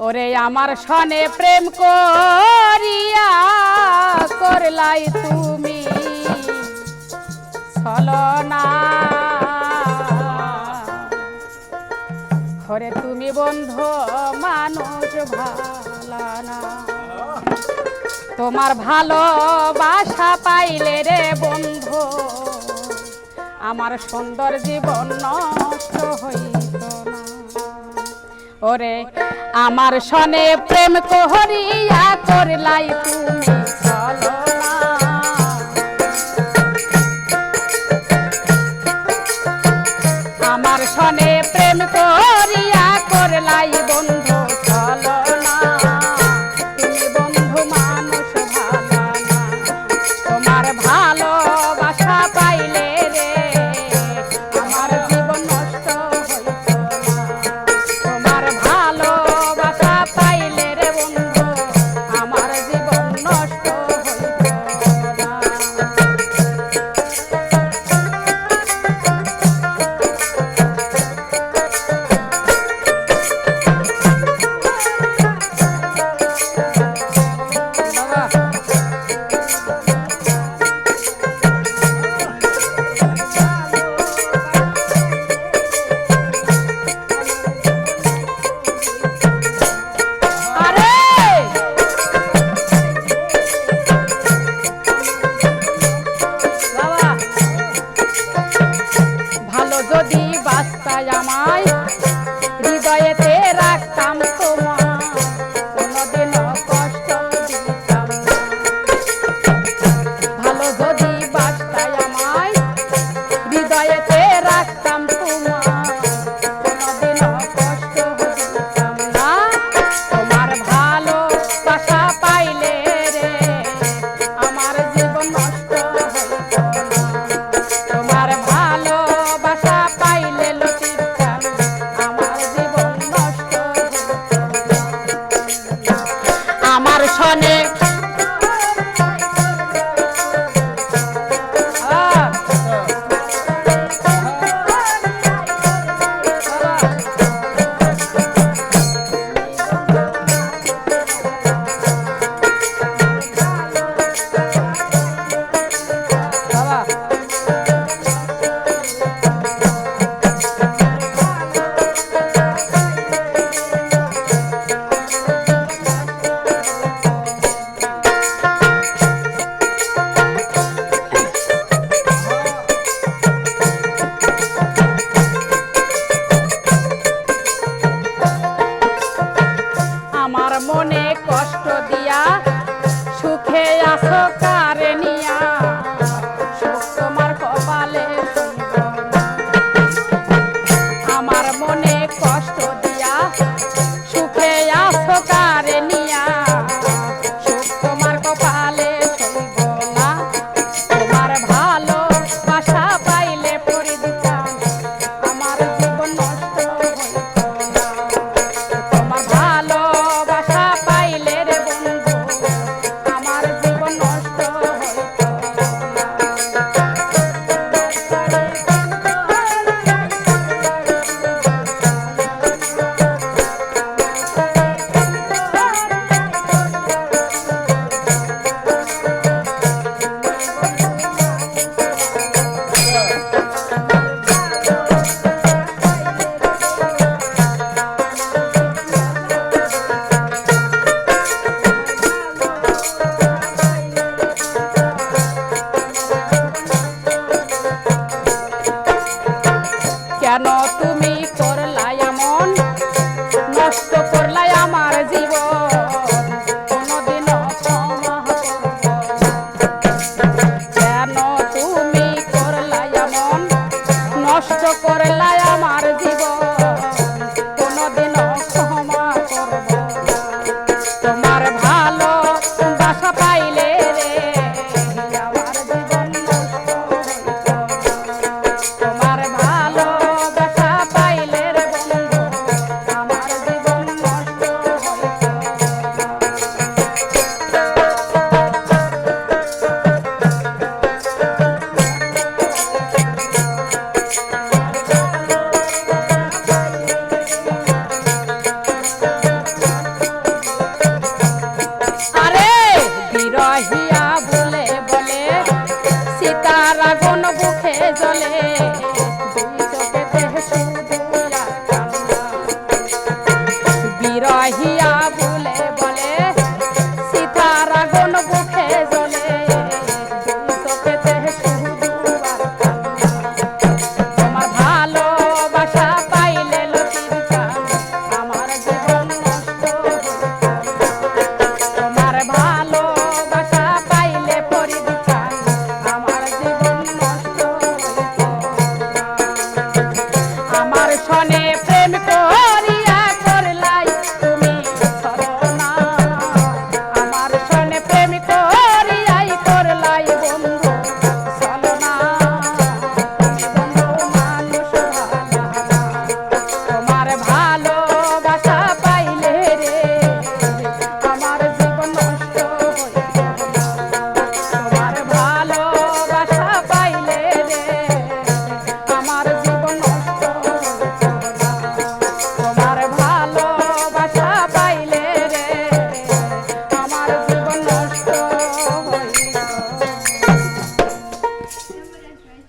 ওরে আমার সনে প্রেম করিয়া করলাই তুমি। ছলনা। ওরে তুমি বন্ধু, মানুষ ভালানা। তোমার ভালোবাসা পাইলে রে বন্ধু, আমার সুন্দর জীবন নষ্ট হইয়া ওরে আমার সনে প্রেম কোহরিয়া করলাই তুমি। মনে কষ্ট দিয়া তুমি করলা